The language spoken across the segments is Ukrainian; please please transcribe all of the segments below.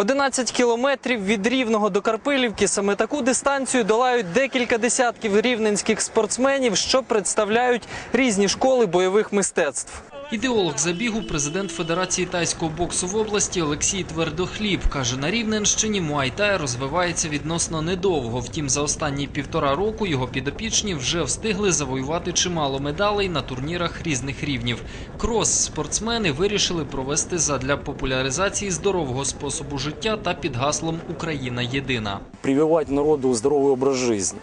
11 кілометрів від Рівного до Карпилівки. Саме таку дистанцію долають декілька десятків рівненських спортсменів, що представляють різні школи бойових мистецтв. Ідеолог забігу, президент Федерації тайського боксу в області Олексій Твердохліб каже, на Рівненщині Муайтай розвивається відносно недовго. Втім, за останні півтора року його підопічні вже встигли завоювати чимало медалей на турнірах різних рівнів. Крос спортсмени вирішили провести задля популяризації здорового способу життя та під гаслом Україна єдина. прививать народу здоровый образ жизни.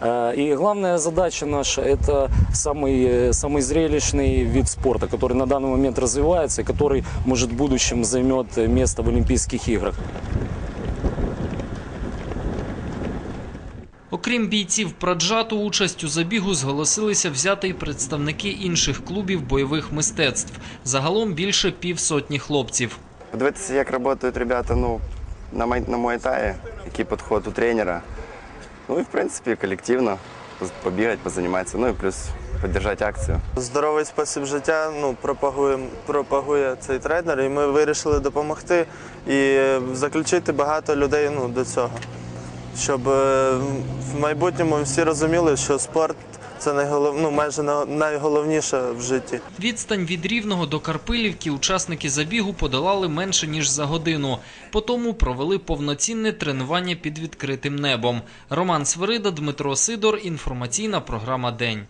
Э, И главная задача наша – это самый, э, самый зрелищный вид спорта, который на данный момент развивается и который, может, в будущем займет э, место в Олимпийских играх. Окрім бійців Праджату, участь у забігу зголосилися взяти й представники інших клубів бойових мистецтв. Загалом більше півсотні хлопців. Подивитися, як працюють ребята ну, на, май- на Муайтаї, який підход у тренера. Ну і в принципі колективно побігати, позаніматися, ну і плюс підтримати акцію. Здоровий спосіб життя ну, пропагує, пропагує цей тренер, і ми вирішили допомогти і е, заключити багато людей ну, до цього. Щоб е, в майбутньому всі розуміли, що спорт це найголов... ну, майже на- найголовніше в житті. Відстань від Рівного до Карпилівки учасники забігу подолали менше ніж за годину. Потому провели повноцінне тренування під відкритим небом. Роман Свирида, Дмитро Сидор. Інформаційна програма День.